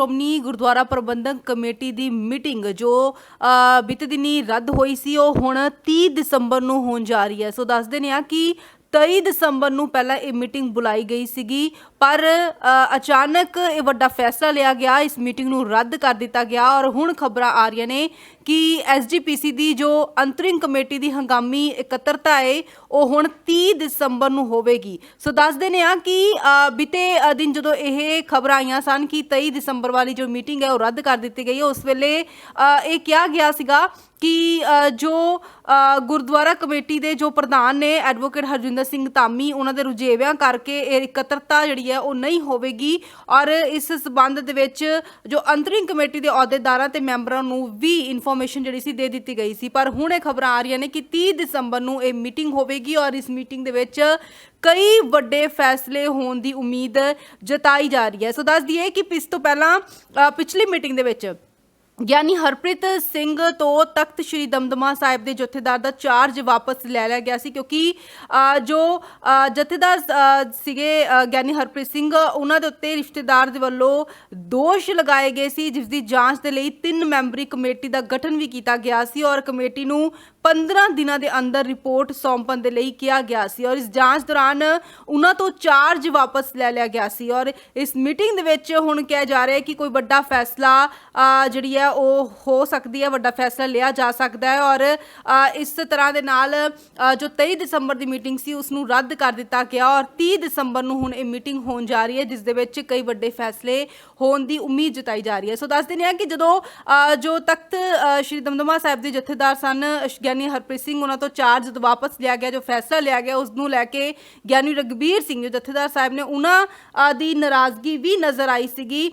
Shiromani Gurdwara Parbandhak committee ਦੀ meeting ਜੋ ਬੀਤੇ ਦਿਨੀ ਰੱਦ ਹੋਈ ਸੀ, ਉਹ ਹੁਣ 30 ਦਸੰਬਰ ਨੂੰ ਹੋਣ ਜਾ ਰਹੀ ਹੈ। ਸੋ ਦੱਸਦੇ ਨੇ ਆ ਕਿ 23 ਦਸੰਬਰ ਨੂੰ ਪਹਿਲਾਂ ਇਹ ਮੀਟਿੰਗ ਬੁਲਾਈ ਗਈ ਸੀਗੀ, ਪਰ ਅਚਾਨਕ ਇਹ ਵੱਡਾ ਫੈਸਲਾ ਲਿਆ ਗਿਆ, ਇਸ ਮੀਟਿੰਗ ਨੂੰ ਰੱਦ ਕਰ ਦਿੱਤਾ ਗਿਆ ਔਰ ਹੁਣ ਖਬਰਾਂ ਆ ਰਹੀਆਂ ਨੇ ਕਿ ਐਸਜੀਪੀਸੀ ਦੀ ਜੋ ਅੰਤਰਿੰਗ ਕਮੇਟੀ ਦੀ ਹੰਗਾਮੀ ਇਕੱਤਰਤਾ ਹੈ ਉਹ ਹੁਣ 30 ਦਸੰਬਰ ਨੂੰ ਹੋਵੇਗੀ। ਸੋ ਦੱਸਦੇ ਨੇ ਆ ਕਿ ਅ, ਬੀਤੇ ਦਿਨ ਜਦੋਂ ਇਹ ਖਬਰਾਂ ਆਈਆਂ ਸਨ ਕਿ 23 ਦਸੰਬਰ ਵਾਲੀ ਜੋ ਮੀਟਿੰਗ ਹੈ ਉਹ ਰੱਦ ਕਰ ਦਿੱਤੀ ਗਈ ਹੈ ਉਸ ਵੇਲੇ ਇਹ ਕਿਹਾ ਗਿਆ ਸੀਗਾ ਕਿ ਜੋ ਗੁਰਦੁਆਰਾ ਕਮੇਟੀ ਦੇ ਜੋ ਪ੍ਰਧਾਨ ਨੇ ਐਡਵੋਕੇਟ ਹਰਜਿੰਦਰ ਸਿੰਘ ਧਾਮੀ ਉਹਨਾਂ ਦੇ ਰੁਝੇਵਿਆਂ ਕਰਕੇ ਇਹ ਇਕੱਤਰਤਾ ਜਿਹੜੀ ਹੈ ਉਹ ਨਹੀਂ ਹੋਵੇਗੀ ਔਰ ਇਸ ਸਬੰਧ ਦੇ ਵਿੱਚ ਜੋ ਅੰਤਰਿੰਗ ਕਮੇਟੀ ਦੇ ਅਹੁਦੇਦਾਰਾਂ ਤੇ ਮੈਂਬਰਾਂ ਨੂੰ ਵੀ ਇਨਫੋਰਮੇਸ਼ਨ ਜਿਹੜੀ ਸੀ ਦੇ ਦਿੱਤੀ ਗਈ ਸੀ। ਪਰ ਹੁਣ ਇਹ ਖਬਰਾਂ ਆ ਰਹੀਆਂ ਨੇ ਕਿ 30 ਦਸੰਬਰ ਨੂੰ ਇਹ ਮੀਟਿੰਗ ਹੋਵੇਗੀ। ਔਰ ਇਸ ਮੀਟਿੰਗ ਦੇ ਵਿੱਚ ਕਈ ਵੱਡੇ ਫੈਸਲੇ ਹੋਣ ਦੀ ਉਮੀਦ ਜਤਾਈ ਜਾ ਰਹੀ ਹੈ। ਸੋ ਦੱਸ ਦਈਏ ਕਿ ਇਸ ਤੋਂ ਪਹਿਲਾਂ ਅ, ਪਿਛਲੀ ਮੀਟਿੰਗ ਦੇ ਵਿੱਚ ਗਿਆਨੀ ਹਰਪ੍ਰੀਤ ਸਿੰਘ ਤੋਂ ਤਖਤ ਸ੍ਰੀ ਦਮਦਮਾ ਸਾਹਿਬ ਦੇ ਜਥੇਦਾਰ ਦਾ ਚਾਰਜ ਵਾਪਸ ਲੈ ਲਿਆ ਗਿਆ ਸੀ ਕਿਉਂਕਿ ਜੋ ਜਥੇਦਾਰ ਸੀਗੇ ਗਿਆਨੀ ਹਰਪ੍ਰੀਤ ਸਿੰਘ, ਉਹਨਾਂ ਦੇ ਉੱਤੇ ਰਿਸ਼ਤੇਦਾਰ ਦੇ ਵੱਲੋਂ ਦੋਸ਼ ਲਗਾਏ ਗਏ ਸੀ, ਜਿਸ ਦੀ ਜਾਂਚ ਦੇ ਲਈ ਤਿੰਨ ਮੈਂਬਰੀ ਕਮੇਟੀ ਦਾ ਗਠਨ ਵੀ ਕੀਤਾ ਗਿਆ ਸੀ ਔਰ ਕਮੇਟੀ ਨੂੰ 15 ਦਿਨਾਂ ਦੇ ਅੰਦਰ ਰਿਪੋਰਟ ਸੌਂਪਣ ਦੇ ਲਈ ਕਿਹਾ ਗਿਆ ਸੀ ਔਰ ਇਸ ਜਾਂਚ ਦੌਰਾਨ ਉਹਨਾਂ ਤੋਂ ਚਾਰਜ ਵਾਪਸ ਲੈ ਲਿਆ ਗਿਆ ਸੀ ਔਰ ਇਸ ਮੀਟਿੰਗ ਦੇ ਵਿੱਚ ਹੁਣ ਕਿਹਾ ਜਾ ਰਿਹਾ ਹੈ ਕਿ ਕੋਈ ਵੱਡਾ ਫੈਸਲਾ ਜਿਹੜੀ ਹੈ ਉਹ ਹੋ ਸਕਦੀ ਹੈ, ਵੱਡਾ ਫੈਸਲਾ ਲਿਆ ਜਾ ਸਕਦਾ ਹੈ ਔਰ ਇਸ ਤਰ੍ਹਾਂ ਦੇ ਨਾਲ ਜੋ 23 ਦਸੰਬਰ ਦੀ ਮੀਟਿੰਗ ਸੀ ਉਸ ਨੂੰ ਰੱਦ ਕਰ ਦਿੱਤਾ ਗਿਆ ਔਰ 30 ਦਸੰਬਰ ਨੂੰ ਹੁਣ ਇਹ ਮੀਟਿੰਗ ਹੋਣ ਜਾ ਰਹੀ ਹੈ, ਜਿਸ ਦੇ ਵਿੱਚ ਕਈ ਵੱਡੇ ਫੈਸਲੇ ਹੋਣ ਦੀ ਉਮੀਦ ਜਤਾਈ ਜਾ ਰਹੀ ਹੈ। ਸੋ ਦੱਸ ਦਿੰਦੇ ਹਾਂ ਕਿ ਜਦੋਂ ਜੋ ਤਖਤ ਸ਼੍ਰੀ ਦਮਦਮਾ ਸਾਹਿਬ ਦੇ ਜਥੇਦਾਰ ਸਨ ਗਿਆਨੀ ਹਰਪ੍ਰੀਤ ਸਿੰਘ, ਉਹਨਾਂ ਤੋਂ ਚਾਰਜ ਜਦੋਂ ਵਾਪਸ ਲਿਆ ਗਿਆ, ਜੋ ਫੈਸਲਾ ਲਿਆ ਗਿਆ, ਉਸ ਨੂੰ ਲੈ ਕੇ ਗਿਆਨੀ ਰਗਬੀਰ ਸਿੰਘ, ਜੋ ਜਥੇਦਾਰ ਸਾਹਿਬ ਨੇ, ਉਹਨਾਂ ਦੀ ਨਾਰਾਜ਼ਗੀ ਵੀ ਨਜ਼ਰ ਆਈ ਸੀਗੀ।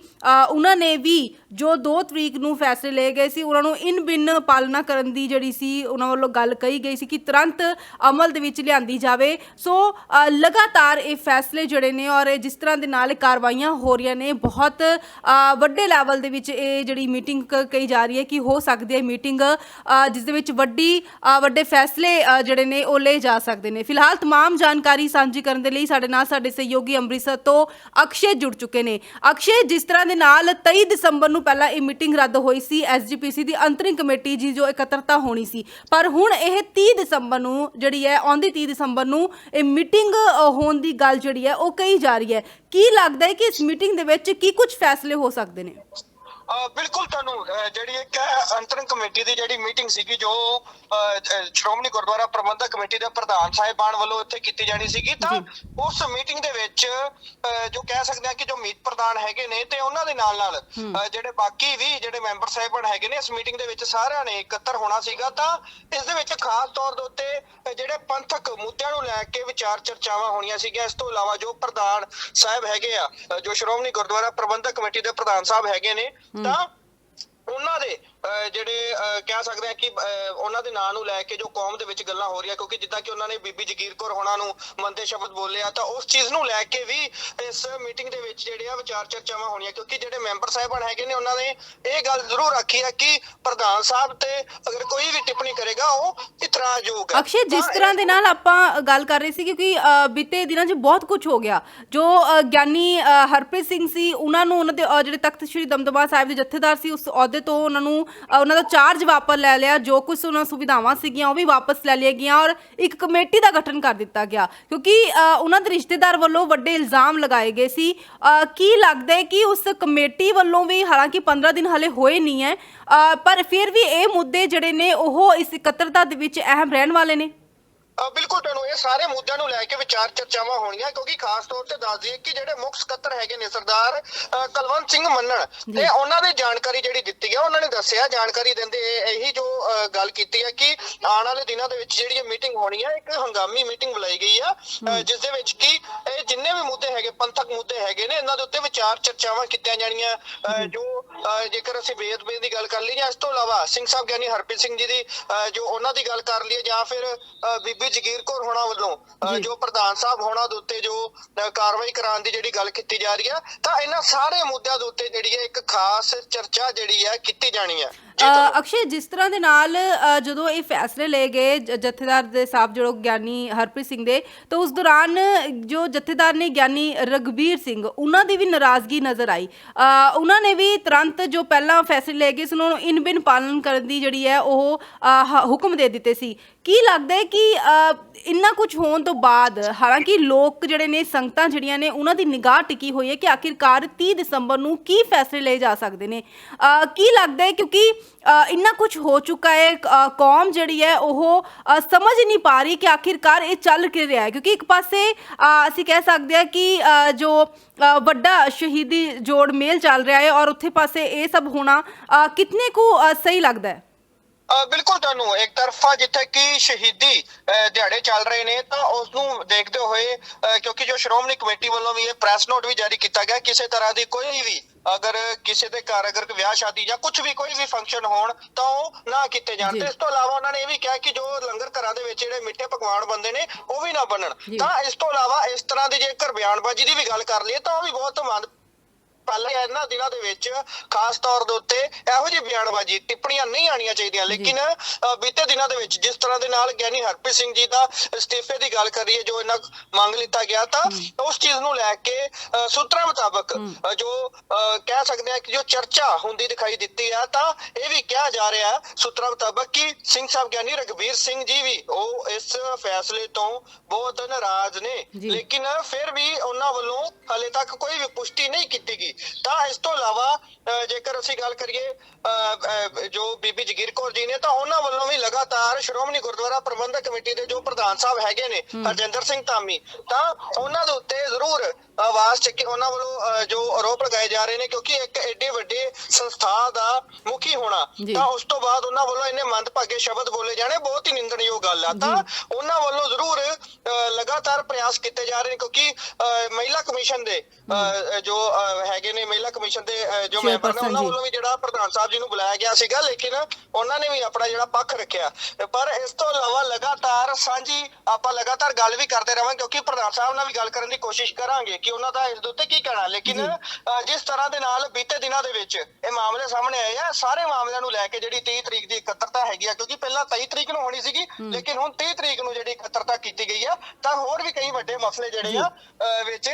ਉਹਨਾਂ ਨੇ ਵੀ ਜੋ 2 ਤਰੀਕ ਨੂੰ ਫੈਸਲੇ ਲਏ ਗਏ ਸੀ ਉਹਨਾਂ ਨੂੰ ਇਨ ਬਿਨ ਪਾਲਣਾ ਕਰਨ ਦੀ ਜਿਹੜੀ ਸੀ ਉਹਨਾਂ ਵੱਲੋਂ ਗੱਲ ਕਹੀ ਗਈ ਸੀ ਕਿ ਤੁਰੰਤ ਅਮਲ ਦੇ ਵਿੱਚ ਲਿਆਂਦੀ ਜਾਵੇ ਸੋ ਅ, ਲਗਾਤਾਰ ਇਹ ਫੈਸਲੇ ਜਿਹੜੇ ਨੇ ਔਰ ਇਹ ਜਿਸ ਤਰ੍ਹਾਂ ਦੇ ਨਾਲ ਇਹ ਕਾਰਵਾਈਆਂ ਹੋ ਰਹੀਆਂ ਨੇ ਬਹੁਤ ਅ, ਵੱਡੇ ਲੈਵਲ ਦੇ ਵਿੱਚ ਇਹ ਜਿਹੜੀ ਮੀਟਿੰਗ ਕਹੀ ਜਾ ਰਹੀ ਹੈ ਕਿ ਹੋ ਸਕਦੀ ਹੈ ਮੀਟਿੰਗ ਜਿਸ ਦੇ ਵਿੱਚ ਵੱਡੀ ਅ, ਵੱਡੇ ਫੈਸਲੇ ਅ, ਜਿਹੜੇ ਨੇ ਉਹ ਲਏ ਜਾ ਸਕਦੇ ਨੇ ਫਿਲਹਾਲ तमाम ਜਾਣਕਾਰੀ ਸਾਂਝੀ ਕਰਨ ਦੇ ਲਈ ਸਾਡੇ ਨਾਲ ਸਾਡੇ ਸਹਿਯੋਗੀ ਅੰਮ੍ਰਿਤਸਰ ਤੋਂ ਅਕਸ਼ੇ ਜੁੜ ਚੁੱਕੇ ਨੇ ਅਕਸ਼ੇ ਜਿਸ ਤਰ੍ਹਾਂ ਦੇ ਨਾਲ 23 ਦਸੰਬਰ ਨੂੰ ਪਹਿਲਾਂ ਇਹ ਮੀਟਿੰਗ ਰੱਦ ਹੋਈ ਸੀ ਐਸਜੀਪੀਸੀ ਦੀ ਅੰਤਰਿਮ ਕਮੇਟੀ ਜੀ ਜੋ ਇਕੱਤਰਤਾ ਹੋਣੀ ਸੀ। ਪਰ ਹੁਣ ਇਹ 30 ਦਸੰਬਰ ਨੂੰ ਜਿਹੜੀ ਹੈ, ਆਉਂਦੀ 30 ਦਸੰਬਰ ਨੂੰ ਇਹ ਮੀਟਿੰਗ ਹੋਣ ਦੀ ਗੱਲ ਜਿਹੜੀ ਹੈ, ਉਹ ਕਹੀ ਜਾ ਰਹੀ ਹੈ। ਕੀ ਲੱਗਦਾ ਹੈ ਕਿ ਇਸ ਮੀਟਿੰਗ ਦੇ ਵਿੱਚ ਕੀ ਕੁਝ ਫੈਸਲੇ ਹੋ ਸਕਦੇ ਨੇ? ਬਿਲਕੁਲ ਤੁਹਾਨੂੰ ਜਿਹੜੀ ਇੱਕ ਅੰਤਰਿਮ ਕਮੇਟੀ ਦੀ ਜਿਹੜੀ ਮੀਟਿੰਗ ਸੀਗੀ ਜੋ ਸ਼੍ਰੋਮਣੀ ਗੁਰਦੁਆਰਾ ਪ੍ਰਬੰਧਕ ਕਮੇਟੀ ਦੇ ਪ੍ਰਧਾਨ ਸਾਹਿਬਾਨ ਵੱਲੋਂ ਇੱਥੇ ਕੀਤੀ ਜਾਣੀ ਸੀਗੀ ਤਾਂ ਉਸ ਮੀਟਿੰਗ ਦੇ ਵਿੱਚ ਜੋ ਕਹਿ ਸਕਦੇ ਆ ਕਿ ਜੋ ਮੀਤ ਪ੍ਰਧਾਨ ਹੈਗੇ ਨੇ ਤੇ ਉਹਨਾਂ ਦੇ ਨਾਲ ਨਾਲ ਜਿਹੜੇ ਬਾਕੀ ਵੀ ਜਿਹੜੇ ਮੈਂਬਰ ਸਾਹਿਬਾਨ ਹੈਗੇ ਨੇ ਇਸ ਮੀਟਿੰਗ ਦੇ ਵਿੱਚ ਸਾਰਿਆਂ ਨੇ ਇਕੱਤਰ ਹੋਣਾ ਸੀਗਾ ਤਾਂ ਇਸ ਦੇ ਵਿੱਚ ਖਾਸ ਤੌਰ ਦੇ ਉੱਤੇ ਜਿਹੜੇ ਪੰਥਕ ਮੁੱਦਿਆਂ ਨੂੰ ਲੈ ਕੇ ਵਿਚਾਰ ਚਰਚਾਵਾਂ ਹੋਣੀਆਂ ਸੀਗੀਆਂ ਇਸ ਤੋਂ ਇਲਾਵਾ ਜੋ ਪ੍ਰਧਾਨ ਸਾਹਿਬ ਹੈਗੇ ਆ ਜੋ ਸ਼੍ਰੋਮਣੀ ਗੁਰਦੁਆਰਾ ਪ੍ਰਬੰਧਕ ਕਮੇਟੀ ਦੇ ਪ੍ਰਧਾਨ ਸਾਹਿਬ ਹੈਗੇ ਨੇ ਤਾਂ ਉਹਨਾਂ ਦੇ ਜਿਹੜੇ ਕਹਿ ਸਕਦੇ ਆ ਕਿ ਉਹਨਾਂ ਦੇ ਨਾਂ ਨੂੰ ਲੈ ਕੇ ਜੋ ਕੌਮ ਦੇ ਵਿੱਚ ਗੱਲਾਂ ਹੋ ਰਹੀਆਂ ਕਿਉਂਕਿ ਜਿੱਦਾਂ ਕਿ ਉਹਨਾਂ ਨੇ ਬੀਬੀ ਜਗੀਰ ਕੌਰ ਹੋਣਾ ਨੂੰ ਮੰਦੇ ਸ਼ਬਦ ਬੋਲਿਆ ਤਾਂ ਉਸ ਚੀਜ਼ ਨੂੰ ਲੈ ਕੇ ਵੀ ਇਸ ਮੀਟਿੰਗ ਦੇ ਵਿੱਚ ਜਿਹੜੇ ਆ ਵਿਚਾਰ ਚਰਚਾਵਾਂ ਹੋਣੀਆਂ ਕਿਉਂਕਿ ਜਿਹੜੇ ਮੈਂਬਰ ਸਾਹਿਬਾਨ ਹੈਗੇ ਨੇ ਉਹਨਾਂ ਨੇ ਇਹ ਗੱਲ ਜ਼ਰੂਰ ਆਖੀ ਹੈ ਕਿ ਪ੍ਰਧਾਨ ਸਾਹਿਬ ਤੇ ਅਗਰ ਕੋਈ ਵੀ ਟਿੱਪਣੀ ਕਰੇਗਾ ਉਹ ਇਤਰਾਜ਼ਯੋਗ ਹੈ। ਅਕਸ਼ੇ ਜਿਸ ਤਰ੍ਹਾਂ ਦੇ ਨਾਲ ਆਪਾਂ ਗੱਲ ਕਰ ਰਹੇ ਸੀ ਕਿਉਂਕਿ ਬੀਤੇ ਦਿਨਾਂ 'ਚ ਬਹੁਤ ਕੁਝ ਹੋ ਗਿਆ। ਜੋ ਗਿਆਨੀ ਹਰਪ੍ਰੀਤ ਸਿੰਘ ਸੀ ਉਹਨਾਂ ਨੂੰ ਉਹਨਾਂ ਦੇ ਜਿਹੜੇ ਤਖਤ ਸ੍ਰੀ ਦਮਦਮਾ ਸਾਹਿਬ ਦੇ ਜਥੇਦਾਰ ਸੀ ਉਸ ਅਹੁਦੇ ਤੋਂ ਉਹਨਾਂ ਨੂੰ ਅ, ਉਹਨਾਂ ਦਾ ਚਾਰਜ ਵਾਪਸ ਲੈ ਲਿਆ ਜੋ ਕੁਝ ਉਹਨਾਂ ਸੁਵਿਧਾਵਾਂ ਸੀਗੀਆਂ ਉਹ ਵੀ ਵਾਪਸ ਲੈ ਲਈਆਂ ਗਈਆਂ ਔਰ ਇੱਕ ਕਮੇਟੀ ਦਾ ਗਠਨ ਕਰ ਦਿੱਤਾ ਗਿਆ। ਕਿਉਂਕਿ ਅ, ਉਹਨਾਂ ਦੇ ਰਿਸ਼ਤੇਦਾਰ ਵੱਲੋਂ ਵੱਡੇ ਇਲਜ਼ਾਮ ਲਗਾਏ ਗਏ ਸੀ। ਅ, ਕੀ ਲੱਗਦਾ ਹੈ ਕਿ ਉਸ ਕਮੇਟੀ ਵੱਲੋਂ ਵੀ ਹਾਲਾਂਕਿ 15 ਦਿਨ ਹਲੇ ਹੋਏ ਨਹੀਂ ਹੈ ਅ, ਪਰ ਫਿਰ ਵੀ ਇਹ ਮੁੱਦੇ ਜਿਹੜੇ ਨੇ ਉਹ ਇਸ ਇਕੱਤਰਤਾ ਦੇ ਵਿੱਚ ਅਹਿਮ ਰਹਿਣ ਵਾਲੇ ਨੇ? ਬਿਲਕੁਲ ਤੁਹਾਨੂੰ ਇਹ ਸਾਰੇ ਮੁੱਦਿਆਂ ਨੂੰ ਲੈ ਕੇ ਵਿਚਾਰ ਚਰਚਾਵਾਂ ਹੋਣੀਆਂ ਕਿਉਂਕਿ ਖਾਸ ਤੌਰ ਤੇ ਦੱਸ ਦਈਏ ਕਿ ਜਿਹੜੇ ਮੁੱਖ ਸਕੱਤਰ ਹੈਗੇ ਨੇ ਸਰਦਾਰ ਕੁਲਵੰਤ ਸਿੰਘ ਮੰਨਣ ਤੇ ਉਹਨਾਂ ਨੇ ਜਾਣਕਾਰੀ ਜਿਹੜੀ ਦਿੱਤੀ ਹੈ ਉਹਨਾਂ ਨੇ ਦੱਸਿਆ ਜਾਣਕਾਰੀ ਦਿੰਦੇ ਇਹ- ਜੋ ਗੱਲ ਕੀਤੀ ਹੈ ਕਿ ਆਉਣ ਵਾਲੇ ਦਿਨਾਂ ਦੇ ਵਿੱਚ ਜਿਹੜੀ ਇਹ ਮੀਟਿੰਗ ਹੋਣੀ ਹੈ ਇੱਕ ਹੰਗਾਮੀ ਮੀਟਿੰਗ ਬੁਲਾਈ ਗਈ ਆ ਜਿਸ ਦੇ ਵਿੱਚ ਕਿ ਇਹ ਜਿੰਨੇ ਵੀ ਮੁੱਦੇ ਹੈਗੇ ਪੰਥਕ ਮੁੱਦੇ ਹੈਗੇ ਨੇ ਇਹਨਾਂ ਦੇ ਉੱਤੇ ਵਿਚਾਰ ਚਰਚਾਵਾਂ ਕੀਤੀਆਂ ਜਾਣੀਆਂ ਜੋ। ਜੇਕਰ ਅਸੀਂ ਬੇਅਦਬੀ ਦੀ ਗੱਲ ਕਰ ਲਈ ਜਾਂ ਇਸ ਤੋਂ ਇਲਾਵਾ ਸਿੰਘ ਸਾਹਿਬ ਗਿਆਨੀ ਹਰਪ੍ਰੀਤ ਸਿੰਘ ਜੀ ਦੀ ਜੋ ਉਹਨਾਂ ਦੀ ਗੱਲ ਕਰ ਲਈਏ ਜਾਂ ਫਿਰ ਅ, ਬੀਬੀ ਜਗੀਰ ਕੌਰ ਹੋਣਾ ਵੱਲੋਂ ਜੀ। ਪ੍ਰਧਾਨ ਸਾਹਿਬ ਹੋਣਾ ਦੇ ਉੱਤੇ ਜੋ ਕਾਰਵਾਈ ਕਰਾਉਣ ਦੀ ਜਿਹੜੀ ਗੱਲ ਕੀਤੀ ਜਾ ਰਹੀ ਹੈ ਤਾਂ ਇਹਨਾਂ ਸਾਰੇ ਮੁੱਦਿਆਂ ਦੇ ਉੱਤੇ ਜਿਹੜੀ ਹੈ ਇੱਕ ਖਾਸ ਚਰਚਾ ਜਿਹੜੀ ਹੈ ਕੀਤੀ ਜਾਣੀ ਹੈ ਅਕਸ਼ੇ ਜਿਸ ਤਰ੍ਹਾਂ ਦੇ ਨਾਲ ਅ, ਜਦੋਂ ਇਹ ਫੈਸਲੇ ਲਏ ਗਏ ਜ- ਜਥੇਦਾਰ ਦੇ ਸਾਹਿਬ ਜਿਹੜੋ ਗਿਆਨੀ ਹਰਪ੍ਰੀਤ ਸਿੰਘ ਦੇ ਤਾਂ ਉਸ ਦੌਰਾਨ ਜੋ ਜਥੇਦਾਰ ਨੇ ਗਿਆਨੀ ਰਗਵੀਰ ਸਿੰਘ ਉਹਨਾਂ ਦੀ ਵੀ ਨਾਰਾਜ਼ਗੀ ਨਜ਼ਰ ਆਈ। ਅ, ਉਹਨਾਂ ਨੇ ਵੀ ਤੁਰੰਤ ਜੋ ਪਹਿਲਾਂ ਫੈਸਲੇ ਲਏ ਗਏ ਸੀ ਉਹਨਾਂ ਨੂੰ ਇਨ ਬਿਨ ਪਾਲਣ ਕਰਨ ਦੀ ਜਿਹੜੀ ਹੈ ਉਹ ਅ, ਹ- ਹੁਕਮ ਦੇ ਦਿੱਤੇ ਸੀ। ਕੀ ਲੱਗਦਾ ਹੈ ਕਿ ਅ, ਇੰਨਾ ਕੁਝ ਹੋਣ ਤੋਂ ਬਾਅਦ ਹਾਲਾਂਕਿ ਲੋਕ ਜਿਹੜੇ ਨੇ ਸੰਗਤਾਂ ਜਿਹੜੀਆਂ ਨੇ ਉਹਨਾਂ ਦੀ ਨਿਗਾਹ ਟਿਕੀ ਹੋਈ ਹੈ ਕਿ ਆਖਿਰਕਾਰ 30 ਦਸੰਬਰ ਨੂੰ ਕੀ ਫੈਸਲੇ ਲਏ ਜਾ ਸਕਦੇ ਨੇ। ਅ, ਕੀ ਲੱਗਦਾ ਹੈ ਕਿਉਂਕਿ ਇੰਨਾ ਕੁਝ ਹੋ ਚੁੱਕਾ ਹੈ ਅ, ਕੌਮ ਜਿਹੜੀ ਹੈ ਉਹ ਅ, ਸਮਝ ਨਹੀਂ ਪਾ ਰਹੀ ਕਿ ਆਖਿਰਕਾਰ ਇਹ ਚੱਲ ਕੀ ਰਿਹਾ ਹੈ। ਕਿਉਂਕਿ ਇੱਕ ਪਾਸੇ ਅ, ਅਸੀਂ ਕਹਿ ਸਕਦੇ ਹਾਂ ਕਿ ਅ, ਜੋ ਅ, ਵੱਡਾ ਸ਼ਹੀਦੀ ਜੋੜ ਮੇਲ ਚੱਲ ਰਿਹਾ ਹੈ ਔਰ ਉੱਥੇ ਪਾਸੇ ਇਹ ਸਭ ਹੋਣਾ ਅ, ਕਿਤਨੇ ਕੁ ਅ, ਸਹੀ ਲੱਗਦਾ ਹੈ? ਅ, ਬਿਲਕੁਲ ਤੁਹਾਨੂੰ ਇੱਕ ਤਰਫਾ ਜਿੱਥੇ ਕਿ ਸ਼ਹੀਦੀ ਅ, ਦਿਹਾੜੇ ਚੱਲ ਰਹੇ ਨੇ ਤਾਂ ਉਸ ਨੂੰ ਦੇਖਦੇ ਹੋਏ ਅ, ਕਿਉਂਕਿ ਜੋ ਸ਼੍ਰੋਮਣੀ ਕਮੇਟੀ ਵੱਲੋਂ ਵੀ ਇਹ ਪ੍ਰੈਸ ਨੋਟ ਵੀ ਜਾਰੀ ਕੀਤਾ ਗਿਆ ਕਿਸੇ ਤਰ੍ਹਾਂ ਦੀ ਕੋਈ ਵੀ ਅਗਰ ਕਿਸੇ ਦੇ ਘਰ ਅਗਰ ਵਿਆਹ ਸ਼ਾਦੀ ਜਾਂ ਕੁਝ ਵੀ ਕੋਈ ਵੀ ਫੰਕਸ਼ਨ ਹੋਣ ਤਾਂ ਉਹ ਨਾ ਕੀਤੇ ਜਾਣ। ਤੇ ਇਸ ਤੋਂ ਇਲਾਵਾ ਉਹਨਾਂ ਨੇ ਇਹ ਵੀ ਕਿਹਾ ਕਿ ਜੋ ਲੰਗਰ ਘਰਾਂ ਦੇ ਵਿੱਚ ਜਿਹੜੇ ਮਿੱਠੇ ਪਕਵਾਨ ਬੰਦੇ ਨੇ ਉਹ ਵੀ ਨਾ ਬਣਨ। ਤਾਂ ਇਸ ਤੋਂ ਇਲਾਵਾ ਇਸ ਤਰ੍ਹਾਂ ਦੀ ਜੇਕਰ ਬਿਆਨਬਾਜ਼ੀ ਦੀ ਵੀ ਗੱਲ ਕਰ ਲਈਏ ਤਾਂ ਉਹ ਵੀ ਬਹੁਤ ਮੰਦ ਪਹਿਲੇ ਇਹਨਾਂ ਦਿਨਾਂ ਦੇ ਵਿੱਚ ਖਾਸ ਤੌਰ ਦੇ ਉੱਤੇ ਇਹੋ ਜਿਹੀ ਬਿਆਨਬਾਜ਼ੀ ਟਿੱਪਣੀਆਂ ਨਹੀਂ ਆਣੀਆਂ ਚਾਹੀਦੀਆਂ। ਲੇਕਿਨ ਬੀਤੇ ਦਿਨਾਂ ਦੇ ਵਿੱਚ ਜਿਸ ਤਰ੍ਹਾਂ ਦੇ ਨਾਲ ਗਿਆਨੀ ਹਰਪ੍ਰੀਤ ਸਿੰਘ ਜੀ ਦਾ ਅਸਤੀਫੇ ਦੀ ਗੱਲ ਕਰੀਏ ਜੋ ਇਹਨਾਂ ਮੰਗ ਲਿੱਤਾ ਗਿਆ ਤਾਂ ਉਸ ਚੀਜ਼ ਨੂੰ ਲੈ ਕੇ ਸੂਤਰਾਂ ਮੁਤਾਬਕ ਜੋ ਕਹਿ ਸਕਦੇ ਆ ਕਿ ਜੋ ਚਰਚਾ ਹੁੰਦੀ ਦਿਖਾਈ ਦਿੱਤੀ ਆ ਤਾਂ ਇਹ ਵੀ ਕਿਹਾ ਜਾ ਰਿਹਾ ਸੂਤਰਾਂ ਮੁਤਾਬਕ ਕਿ ਸਿੰਘ ਸਾਹਿਬ ਗਿਆਨੀ ਰਗਵੀਰ ਸਿੰਘ ਜੀ ਵੀ ਉਹ ਇਸ ਫੈਸਲੇ ਤੋਂ ਬਹੁਤ ਨਾਰਾਜ਼ ਨੇ। ਲੇਕਿਨ ਫਿਰ ਵੀ ਉਹਨਾਂ ਵੱਲੋਂ ਹਲੇ ਤੱਕ ਕੋਈ ਵੀ ਪੁਸ਼ਟੀ ਨਹੀਂ ਕੀਤੀ ਗਈ। ਤਾਂ ਇਸ ਤੋਂ ਇਲਾਵਾ ਜੇਕਰ ਅਸੀਂ ਗੱਲ ਕਰੀਏ ਜੋ ਬੀਬੀ ਜਗੀਰ ਕੌਰ ਜੀ ਨੇ ਤਾਂ ਉਹਨਾਂ ਵੱਲੋਂ ਵੀ ਲਗਾਤਾਰ ਸ਼੍ਰੋਮਣੀ ਗੁਰਦੁਆਰਾ ਪ੍ਰਬੰਧਕ ਕਮੇਟੀ ਦੇ ਜੋ ਪ੍ਰਧਾਨ ਸਾਹਿਬ ਹੈਗੇ ਨੇ ਹਰਜਿੰਦਰ ਸਿੰਘ ਧਾਮੀ ਤਾਂ ਉਹਨਾਂ ਦੇ ਉੱਤੇ ਜ਼ਰੂਰ ਆਵਾਜ਼ ਚੱਕੀ ਉਹਨਾਂ ਵੱਲੋਂ ਜੋ ਆਰੋਪ ਲਗਾਏ ਜਾ ਰਹੇ ਨੇ ਕਿਉਂਕਿ ਇੱਕ ਐਡੇ ਵੱਡੇ ਸੰਸਥਾ ਦਾ ਮੁਖੀ ਹੋਣਾ। ਤਾਂ ਉਸ ਤੋਂ ਬਾਅਦ ਉਹਨਾਂ ਵੱਲੋਂ ਇੰਨੇ ਮੰਦਭਾਗੇ ਸ਼ਬਦ ਬੋਲੇ ਜਾਣੇ ਬਹੁਤ ਹੀ ਨਿੰਦਣਯੋਗ ਗੱਲ ਆ। ਤਾਂ ਉਹਨਾਂ ਵੱਲੋਂ ਜ਼ਰੂਰ ਲਗਾਤਾਰ ਪ੍ਰਯਾਸ ਕੀਤੇ ਜਾ ਰਹੇ ਨੇ ਕਿਉਂਕਿ ਮਹਿਲਾ ਕਮਿਸ਼ਨ ਦੇ ਜੋ ਅ, ਹੈਗੇ ਨੇ ਮਹਿਲਾ ਕਮਿਸ਼ਨ ਦੇ ਜੋ ਮੈਂਬਰ ਨੇ Chairperson ਉਹਨਾਂ ਜੀ। ਵੱਲੋਂ ਵੀ ਜਿਹੜਾ ਪ੍ਰਧਾਨ ਸਾਹਿਬ ਜੀ ਨੂੰ ਬੁਲਾਇਆ ਗਿਆ ਸੀਗਾ ਲੇਕਿਨ ਉਹਨਾਂ ਨੇ ਵੀ ਆਪਣਾ ਜਿਹੜਾ ਪੱਖ ਰੱਖਿਆ। ਪਰ ਇਸ ਤੋਂ ਇਲਾਵਾ ਲਗਾਤਾਰ ਸਾਂਝੀ ਆਪਾਂ ਲਗਾਤਾਰ ਗੱਲ ਵੀ ਕਰਦੇ ਰਵਾਂਗੇ ਕਿਉਂਕਿ ਪ੍ਰਧਾਨ ਸਾਹਿਬ ਨਾਲ ਵੀ ਗੱਲ ਕਰਨ ਦੀ ਕੋਸ਼ਿਸ਼ ਕਰਾਂਗੇ ਕਿ ਉਹਨਾਂ ਦਾ ਇਸ ਦੇ ਉੱਤੇ ਕੀ ਕਹਿਣਾ। ਲੇਕਿਨ ਜਿਸ ਤਰ੍ਹਾਂ ਦੇ ਨਾਲ ਬੀਤੇ ਦਿਨਾਂ ਦੇ ਵਿੱਚ ਇਹ ਮਾਮਲੇ ਸਾਹਮਣੇ ਆਏ ਆ ਸਾਰੇ ਮਾਮਲਿਆਂ ਨੂੰ ਲੈ ਕੇ ਜਿਹੜੀ 30 ਤਰੀਕ ਦੀ ਇਕੱਤਰਤਾ ਹੈਗੀ ਆ ਕਿਉਂਕਿ ਪਹਿਲਾਂ 23 ਤਰੀਕ ਨੂੰ ਹੋਣੀ ਸੀਗੀ ਲੇਕਿਨ ਹੁਣ 30 ਤਰੀਕ ਨੂੰ ਜਿਹੜੀ ਇਕੱਤਰਤਾ ਕੀਤੀ ਗਈ ਆ ਤਾਂ ਹੋਰ ਵੀ ਕਈ ਵੱਡੇ ਮਸਲੇ ਜਿਹੜੇ ਆ ਵਿੱਚ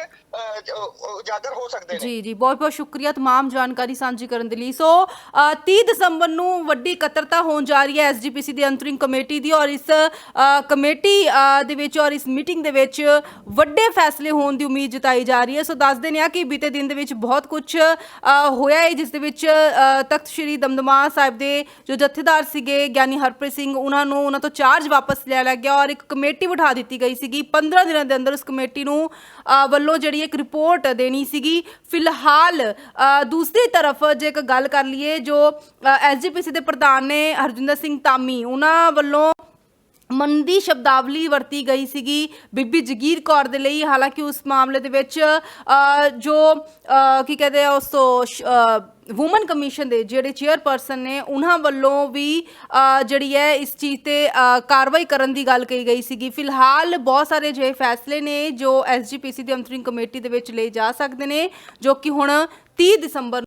ਉਜਾਗਰ ਹੋ ਸਕਦੇ ਨੇ ਜੀ ਜੀ ਬਹੁਤ ਬਹੁਤ ਸ਼ੁਕਰੀਆ तमाम ਜਾਣਕਾਰੀ ਸਾਂਝੀ ਕਰਨ ਦੇ ਲਈ ਸੋ ਅ, 30 ਦਸੰਬਰ ਨੂੰ ਵੱਡੀ ਇਕੱਤਰਤਾ ਹੋਣ ਜਾ ਰਹੀ ਹੈ ਐਸਜੀਪੀਸੀ ਦੀ ਅੰਤਰਿਮ ਕਮੇਟੀ ਦੀ ਔਰ ਇਸ ਅ, ਕਮੇਟੀ ਅ, ਦੇ ਵਿੱਚ ਔਰ ਇਸ ਮੀਟਿੰਗ ਦੇ ਵਿੱਚ ਵੱਡੇ ਫੈਸਲੇ ਹੋਣ ਦੀ ਉਮੀਦ ਜਤਾਈ ਜਾ ਰਹੀ ਹੈ ਸੋ ਦੱਸ ਦਿੰਦੇ ਆ ਕਿ ਬੀਤੇ ਦਿਨ ਦੇ ਵਿੱਚ ਬਹੁਤ ਕੁਝ ਹੋਇਆ ਹੈ ਜਿਸ ਦੇ ਵਿੱਚ ਅ, ਤਖਤ ਸ੍ਰੀ ਦਮਦਮਾ ਸਾਹਿਬ ਦੇ ਜੋ ਜਥੇਦਾਰ ਸੀਗੇ ਗਿਆਨੀ ਹਰਪ੍ਰੀਤ ਸਿੰਘ ਉਹਨਾਂ ਨੂੰ ਉਹਨਾਂ ਤੋਂ ਚਾਰਜ ਵਾਪਸ ਲਿਆ ਲਿਆ ਗਿਆ ਔਰ ਇੱਕ ਕਮੇਟੀ ਬਿਠਾ ਦਿੱਤੀ ਗਈ ਸੀਗੀ 15 ਦਿਨਾਂ ਦੇ ਅੰਦਰ ਉਸ ਕਮੇਟੀ ਨੂੰ ਅ, ਵੱਲੋਂ ਜਿਹੜੀ ਇੱਕ ਰਿਪੋਰਟ ਦੇਣੀ ਸੀਗੀ। ਫਿਲਹਾਲ ਦੂਸਰੀ ਤਰਫ ਜੇ ਇੱਕ ਗੱਲ ਕਰ ਲਈਏ ਜੋ ਐਸਜੀਪੀਸੀ ਦੇ ਪ੍ਰਧਾਨ ਨੇ ਹਰਜਿੰਦਰ ਸਿੰਘ ਤਾਮੀ ਉਹਨਾਂ ਵੱਲੋਂ ਮੰਦੀ ਸ਼ਬਦਾਵਲੀ ਵਰਤੀ ਗਈ ਸੀਗੀ ਬੀਬੀ ਜਗੀਰ ਕੌਰ ਦੇ ਲਈ। ਹਾਲਾਂਕਿ ਉਸ ਮਾਮਲੇ ਦੇ ਵਿੱਚ ਜੋ ਕੀ ਕਹਦੇ ਆ ਉਸ ਤੋਂ ਵੂਮਨ ਕਮਿਸ਼ਨ ਦੇ ਜਿਹੜੇ ਚੇਅਰਪਰਸਨ ਨੇ, ਉਹਨਾਂ ਵੱਲੋਂ ਵੀ ਜਿਹੜੀ ਹੈ ਇਸ ਚੀਜ਼ ਤੇ ਕਾਰਵਾਈ ਕਰਨ ਦੀ ਗੱਲ ਕਹੀ ਗਈ ਸੀਗੀ। ਫਿਲਹਾਲ ਬਹੁਤ ਸਾਰੇ ਜੇ ਫੈਸਲੇ ਨੇ ਜੋ ਐਸਜੀਪੀਸੀ ਦੀ ਅੰਤਰਿੰਗ ਕਮੇਟੀ ਦੇ ਵਿੱਚ ਲਏ ਜਾ ਸਕਦੇ ਨੇ, ਜੋ ਕਿ ਹੁਣ 30 ਦਸੰਬਰ